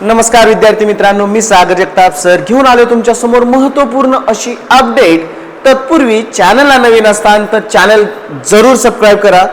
नमस्कार विद्यार्थी मित्रांनो मी सागर जगताप सर. घेऊन आलो तुमच्यासमोर महत्त्वपूर्ण अशी अपडेट. तत्पूर्वी चॅनलला नवीन असताना तर चॅनल जरूर सबस्क्राईब करा.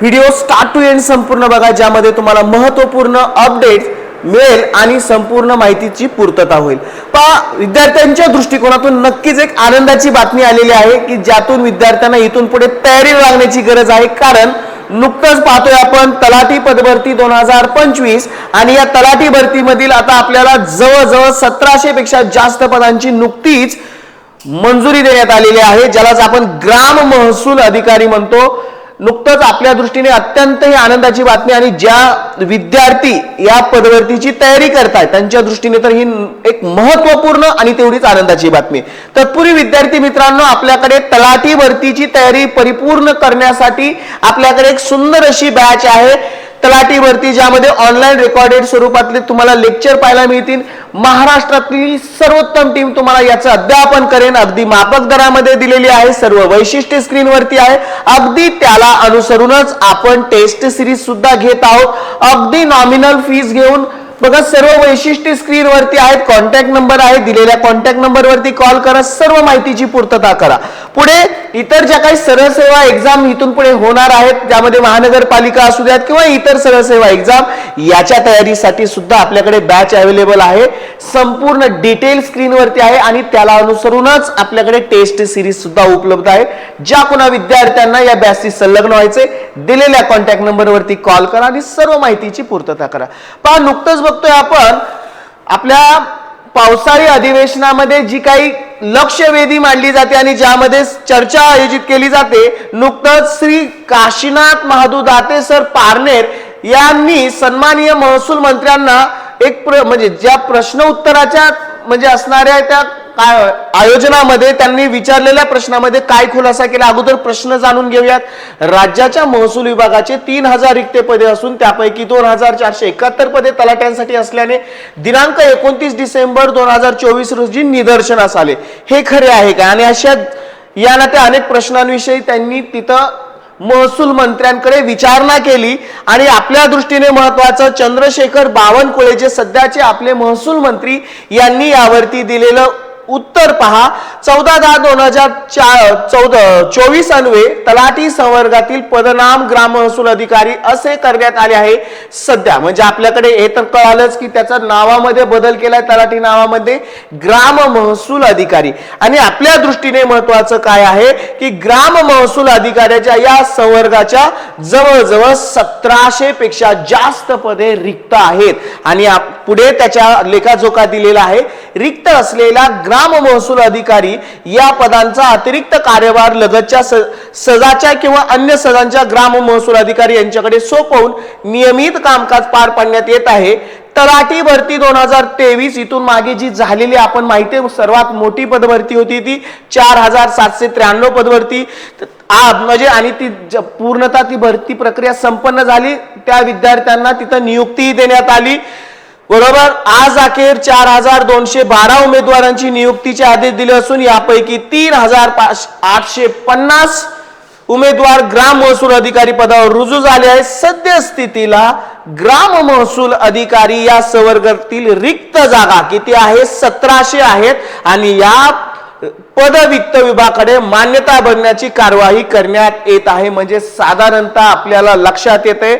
व्हिडिओ स्टार्ट टू एंड संपूर्ण बघा ज्यामध्ये तुम्हाला महत्त्वपूर्ण अपडेट मिळेल आणि संपूर्ण माहितीची पूर्तता होईल. पहा विद्यार्थ्यांच्या दृष्टिकोनातून नक्कीच एक आनंदाची बातमी आलेली आहे की ज्यातून विद्यार्थ्यांना इथून पुढे तयारी लागण्याची गरज आहे. कारण नुकतंच पाहतोय आपण तलाठी पदभरती दोन हजार पंचवीस आणि या तलाठी भरतीमधील आता आपल्याला जवळजवळ सतराशे पेक्षा जास्त पदांची नुकतीच मंजुरी देण्यात आलेली आहे ज्यालाच आपण ग्राम महसूल अधिकारी म्हणतो. नुकतंच आपल्या दृष्टीने अत्यंत ही आनंदाची बातमी आणि ज्या विद्यार्थी या पदवर्तीची तयारी करतायत त्यांच्या दृष्टीने तर ही एक महत्त्वपूर्ण आणि तेवढीच आनंदाची बातमी. तत्पूर्वी विद्यार्थी मित्रांनो आपल्याकडे तलाठी भरतीची तयारी परिपूर्ण करण्यासाठी आपल्याकडे एक सुंदर अशी बॅच आहे. तलाठी भरती ज्यामध्ये ऑनलाईन रेकॉर्डेड स्वरूपातले तुम्हाला लेक्चर पाहायला मिळतील. महाराष्ट्रातली सर्वोत्तम टीम तुम्हाला याचं अध्यापन करेन. अगदी मापक दरामध्ये दिलेली आहे. सर्व वैशिष्ट्य स्क्रीनवरती आहे. अगदी त्याला अनुसरूनच आपण टेस्ट सिरीज सुद्धा घेत आहोत. अगदी नॉमिनल फीस घेऊन. बघा सर्व वैशिष्ट्य स्क्रीनवरती आहेत. कॉन्टॅक्ट नंबर आहे. दिलेल्या कॉन्टॅक्ट नंबरवरती कॉल करा. सर्व माहितीची पूर्तता करा. पुढे इतर ज्या काही सरळ सेवा एक्झाम इथून पुढे होणार आहेत ज्यामध्ये महानगरपालिका असू द्यात किंवा इतर सरळ सेवा एक्झाम याच्या तयारीसाठी सुद्धा आपल्याकडे बॅच अवेलेबल आहे. संपूर्ण डिटेल स्क्रीनवरती आहे आणि त्याला अनुसरूनच आपल्याकडे टेस्ट सिरीज सुद्धा उपलब्ध आहे. ज्या कोणा विद्यार्थ्यांना या बॅचशी संलग्न व्हायचे दिलेल्या कॉन्टॅक्ट नंबरवरती कॉल करा आणि सर्व माहितीची पूर्तता करा. पहा नुकतंच बघतोय आपण आपल्या पावसाळी अधिवेशनामध्ये जी काही लक्षवेधी मांडली जाते आणि ज्यामध्ये चर्चा आयोजित केली जाते नुकतंच श्री काशीनाथ महादू दाते सर पारनेर यांनी सन्माननीय महसूल मंत्र्यांना एक प्र म्हणजे ज्या प्रश्न उत्तराच्या म्हणजे असणाऱ्या त्या काय आयोजनामध्ये त्यांनी विचारलेल्या प्रश्नामध्ये काय खुलासा केला? अगोदर प्रश्न जाणून घेऊयात. राज्याच्या महसूल विभागाचे तीन हजार रिक्त पदे असून त्यापैकी दोन हजार चारशे एकाहत्तर पदे तलाट्यांसाठी असल्याने दिनांक एकोणतीस डिसेंबर दोन हजार चोवीस रोजी निदर्शनास आले. हे खरे आहे का आणि अशा या नाते अनेक प्रश्नांविषयी त्यांनी तिथं महसूल मंत्र्यांकडे विचारणा केली. आणि आपल्या दृष्टीने महत्वाचं चंद्रशेखर बावनकुळे जे सध्याचे आपले महसूल मंत्री यांनी यावरती दिलेलं उत्तर पहा. चौदा दहा दोन हजार चार चौदा चोवीस अन्वे तलाठी संवर्गातील पदनाम ग्राम महसूल अधिकारी असे करण्यात आले आहे सध्या. म्हणजे आपल्याकडे हे तर कळालंच की त्याचा नावामध्ये बदल केलाय तलाठी नावामध्ये ग्राम महसूल अधिकारी. आणि आपल्या दृष्टीने महत्वाचं काय आहे की ग्राम महसूल अधिकाऱ्याच्या या संवर्गाच्या जवळजवळ सतराशे पेक्षा जास्त पदे रिक्त आहेत. आणि आप- पुढे त्याच्या लेखाजोखा दिलेला आहे. रिक्त असलेला ग्राम महसूल अधिकारी या पदांचा अतिरिक्त कार्यभार लगतच्या स- सजाच्या किंवा अन्य सजांच्या ग्राम महसूल अधिकारी यांच्याकडे सोपवून नियमित कामकाज पार पाडण्यात येत आहे. तलाठी भरती दोन हजार तेवीस इथून मागे जी झालेली आपण माहिती आहे, सर्वात मोठी पदभरती होती ती चार हजार सातशे त्र्याण्णव पदभरती. म्हणजे आणि ती पूर्णतः ती भरती प्रक्रिया संपन्न झाली. त्या विद्यार्थ्यांना तिथं नियुक्तीही देण्यात आली. बरोबर? आज अखेर चार हजार दोनशे बारा उमेदवारांची नियुक्तीचे आदेश दिले असून यापैकी तीन हजार पाच आठशे पन्नास उमेदवार ग्राम महसूल अधिकारी पदावर रुजू झाले आहेत. सद्यस्थितीला ग्राम महसूल अधिकारी या संवर्गातील रिक्त जागा किती आहे? सतराशे आहेत आणि या पद वित्त विभागाकडे मान्यता बनण्याची कारवाई करण्यात येत आहे. म्हणजे साधारणतः आपल्याला लक्षात येते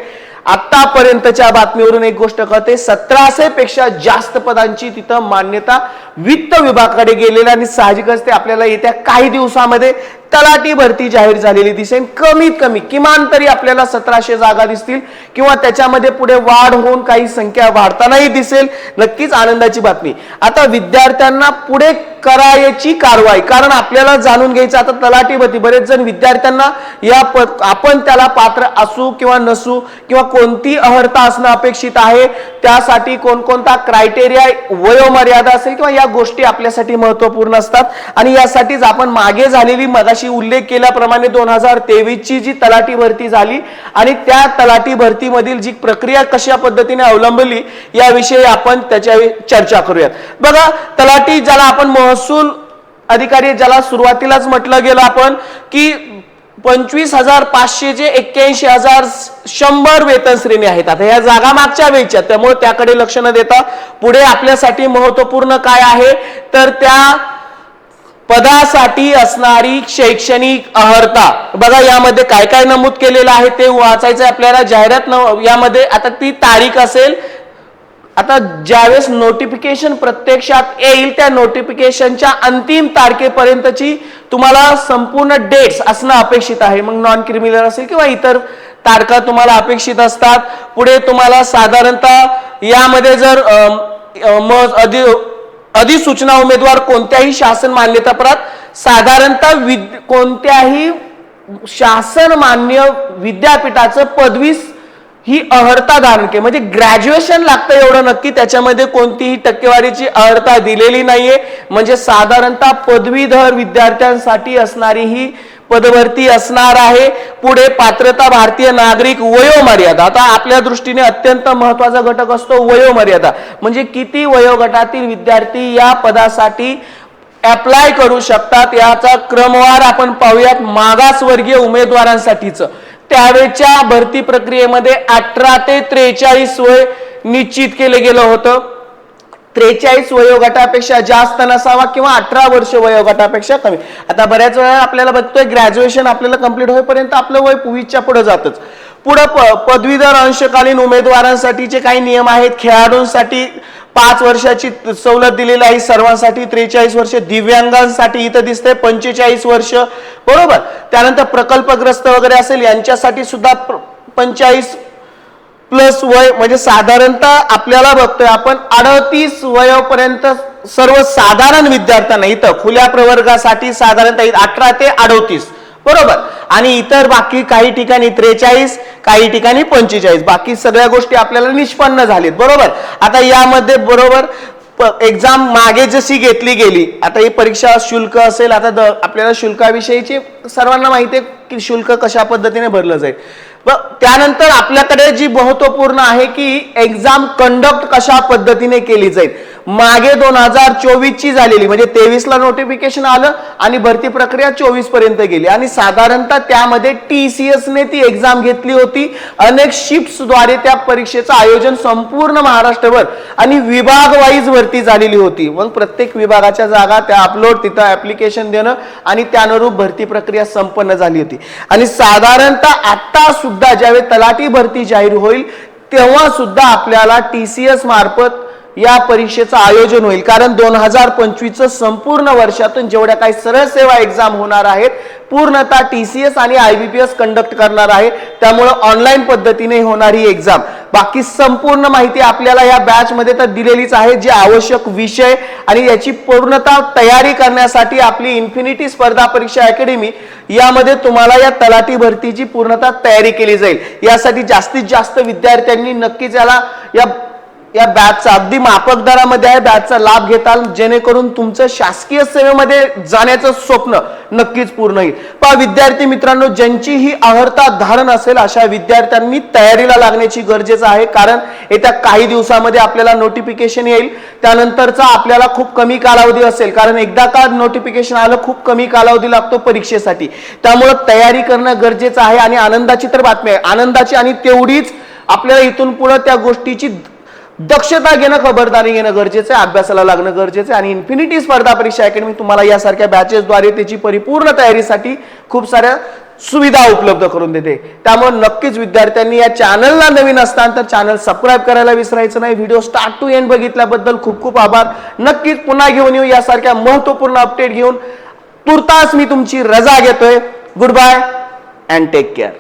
आतापर्यंतच्या बातमीवरून एक गोष्ट कळते. सतराशे पेक्षा जास्त पदांची तिथं मान्यता वित्त विभागाकडे गेलेली आणि साहजिकच ते आपल्याला येत्या काही दिवसामध्ये तलाठी भरती जाहीर झालेली दिसेल. कमीत कमी किमान तरी आपल्याला सतराशे जागा दिसतील किंवा त्याच्यामध्ये पुढे वाढ होऊन काही संख्या वाढतानाही दिसेल. नक्कीच आनंदाची बातमी. आता विद्यार्थ्यांना पुढे करायची कारवाई. कारण आपल्याला जाणून घ्यायचं आता तलाठी बरेच जण विद्यार्थ्यांना या प आपण त्याला पात्र असू किंवा नसू किंवा कोणती अहर्ता असणं अपेक्षित आहे त्यासाठी कोणकोणता क्रायटेरिया वयोमर्यादा असेल किंवा या गोष्टी आपल्यासाठी महत्त्वपूर्ण असतात. आणि यासाठीच आपण मागे झालेली मगाशी उल्लेख केल्याप्रमाणे दोन हजार तेवीसची जी तलाठी भरती झाली आणि त्या तलाठी भरतीमधील जी प्रक्रिया कशा पद्धतीने अवलंबली याविषयी आपण त्याच्या चर्चा करूयात. बघा तलाठी ज्याला आपण महसूल अधिकारी ज्याला सुरुवातीलाच म्हटलं गेलं आपण की पंचवीस हजार पाचशे जे एक्क्याऐंशी हजार शंभर वेतन श्रेणी आहेत. आता या जागा मागच्या वेळच्या त्यामुळे त्याकडे लक्ष न देता पुढे आपल्यासाठी महत्त्वपूर्ण काय आहे? तर त्या पदासाठी असणारी शैक्षणिक अहर्ता. बघा यामध्ये काय काय नमूद केलेलं आहे ते वाचायचं आपल्याला. जाहिरात न यामध्ये आता ती तारीख असेल आता ज्यावेळेस नोटिफिकेशन प्रत्यक्षात येईल त्या नोटिफिकेशनच्या अंतिम तारखेपर्यंतची तुम्हाला संपूर्ण डेट्स असणं अपेक्षित आहे. मग नॉन क्रिमिनल असेल किंवा इतर तारखा तुम्हाला अपेक्षित असतात. पुढे तुम्हाला साधारणतः यामध्ये जर मग अधि अधिसूचना उमेदवार कोणत्याही शासन मान्यतापत्रात साधारणतः विद कोणत्याही शासन मान्य विद्यापीठाचं पदवी ही अहर्ता धारण केली. म्हणजे ग्रॅज्युएशन लागतं एवढं नक्की त्याच्यामध्ये कोणतीही टक्केवारीची अहर्ता दिलेली नाहीये. म्हणजे साधारणतः पदवीधर विद्यार्थ्यांसाठी असणारी ही पदभरती असणार आहे. पुढे पात्रता भारतीय नागरिक वयोमर्यादा. आता आपल्या दृष्टीने अत्यंत महत्त्वाचा घटक असतो वयोमर्यादा. म्हणजे किती वयोगटातील विद्यार्थी या पदासाठी अप्लाय करू शकतात याचा क्रमवार आपण पाहूयात मागासवर्गीय उमेदवारांसाठीचं. त्यावेळच्या भरती प्रक्रियेमध्ये अठरा ते त्रेचाळीस वय निश्चित केलं गेलं होतं. त्रेचाळीस वयोगटापेक्षा जास्त नसावा किंवा अठरा वर्ष वयोगटापेक्षा कमी. आता बऱ्याच वेळा आपल्याला बघतोय ग्रॅज्युएशन आपल्याला कंप्लीट होईपर्यंत आपलं वय पूर्वीच्या पुढे जातच. पुढं प- पदवीधर अंशकालीन उमेदवारांसाठीचे काही नियम आहेत. खेळाडूंसाठी पाच वर्षाची सवलत दिलेली आहे सर्वांसाठी त्रेचाळीस वर्ष दिव्यांगांसाठी इथं दिसतंय पंचेचाळीस वर्ष बरोबर. त्यानंतर प्रकल्पग्रस्त वगैरे असेल यांच्यासाठी सुद्धा पंचाळीस प्लस वय म्हणजे साधारणतः आपल्याला बघतोय आपण अडतीस वयोपर्यंत सर्वसाधारण विद्यार्थ्यांना इथं खुल्या प्रवर्गासाठी साधारणतः अठरा ते अडोतीस बरोबर. आणि इतर बाकी काही ठिकाणी त्रेचाळीस काही ठिकाणी पंचेचाळीस. बाकी सगळ्या गोष्टी आपल्याला निष्पन्न झालीत. बरोबर? आता यामध्ये बरोबर एक्झाम मागे जशी घेतली गेली आता ही परीक्षा शुल्क असेल आता द आपल्याला शुल्काविषयीची सर्वांना माहिती आहे की शुल्क कशा पद्धतीने भरलं जाईल. व त्यानंतर आपल्याकडे जी महत्त्वपूर्ण आहे की एक्झाम कंडक्ट कशा पद्धतीने केली जाईल. मागे दोन हजार चोवीस ची झालेली म्हणजे तेवीस ला नोटिफिकेशन आलं आणि भरती प्रक्रिया चोवीसपर्यंत गेली. आणि साधारणतः त्यामध्ये टी सी एसने ती एक्झाम घेतली होती. अनेक शिफ्टद्वारे त्या परीक्षेचं आयोजन संपूर्ण महाराष्ट्रभर आणि विभाग वाईज भरती झालेली होती. मग प्रत्येक विभागाच्या जागा त्या अपलोड तिथं ऍप्लिकेशन देणं आणि त्यानुरूप भरती प्रक्रिया संपन्न झाली होती. आणि साधारणतः आता सुद्धा ज्यावेळी तलाठी भरती जाहीर होईल तेव्हा सुद्धा आपल्याला टीसीएस मार्फत या परीक्षेचं आयोजन होईल. कारण दोन हजार पंचवीसचं संपूर्ण वर्षातून जेवढ्या काही सरळ सेवा एक्झाम होणार आहेत पूर्णतः टीसीएस आणि आयबीपीएस कंडक्ट करणार आहे त्यामुळं ऑनलाईन पद्धतीने होणार ही एक्झाम बाकी संपूर्ण माहिती आपल्याला या बॅचमध्ये तर दिलेलीच आहे. जे आवश्यक विषय आणि याची पूर्णतः तयारी करण्यासाठी आपली इन्फिनिटी स्पर्धा परीक्षा अकॅडमी यामध्ये तुम्हाला या तलाठी भरतीची पूर्णतः तयारी केली जाईल. यासाठी जास्तीत जास्त विद्यार्थ्यांनी नक्कीच याला या या बॅचचा अगदी माफक दरामध्ये आहे. बॅचचा लाभ घेताल. जेणेकरून तुमचं शासकीय सेवेमध्ये जाण्याचं स्वप्न नक्कीच पूर्ण होईल. पहा विद्यार्थी मित्रांनो ज्यांची ही अहर्ता धारण असेल अशा विद्यार्थ्यांनी तयारीला लागण्याची गरजेचं आहे. कारण येत्या काही दिवसामध्ये आपल्याला नोटिफिकेशन येईल. त्यानंतरचा आपल्याला खूप कमी कालावधी असेल. कारण एकदा का नोटिफिकेशन आलं खूप कमी कालावधी लागतो परीक्षेसाठी. त्यामुळं तयारी करणं गरजेचं आहे. आणि आनंदाची तर बातमी आहे. आनंदाची आणि तेवढीच आपल्याला इथून पुढे त्या गोष्टीची दक्षता घेणं खबरदारी घेणं गरजेचं आहे अभ्यासाला लागणं गरजेचं आहे आणि इन्फिनिटी स्पर्धा परीक्षा अकॅडमी तुम्हाला यासारख्या बॅचेसद्वारे त्याची परिपूर्ण तयारीसाठी खूप साऱ्या सुविधा उपलब्ध करून देते. त्यामुळे नक्कीच विद्यार्थ्यांनी या चॅनलला नवीन असताना तर चॅनल सबस्क्राईब करायला विसरायचं नाही. व्हिडिओ स्टार्ट टू एंड बघितल्याबद्दल खूप खूप आभार. नक्कीच पुन्हा घेऊन येऊ यासारख्या महत्त्वपूर्ण अपडेट घेऊन. तुर्तास मी तुमची रजा घेतोय. Good bye and take care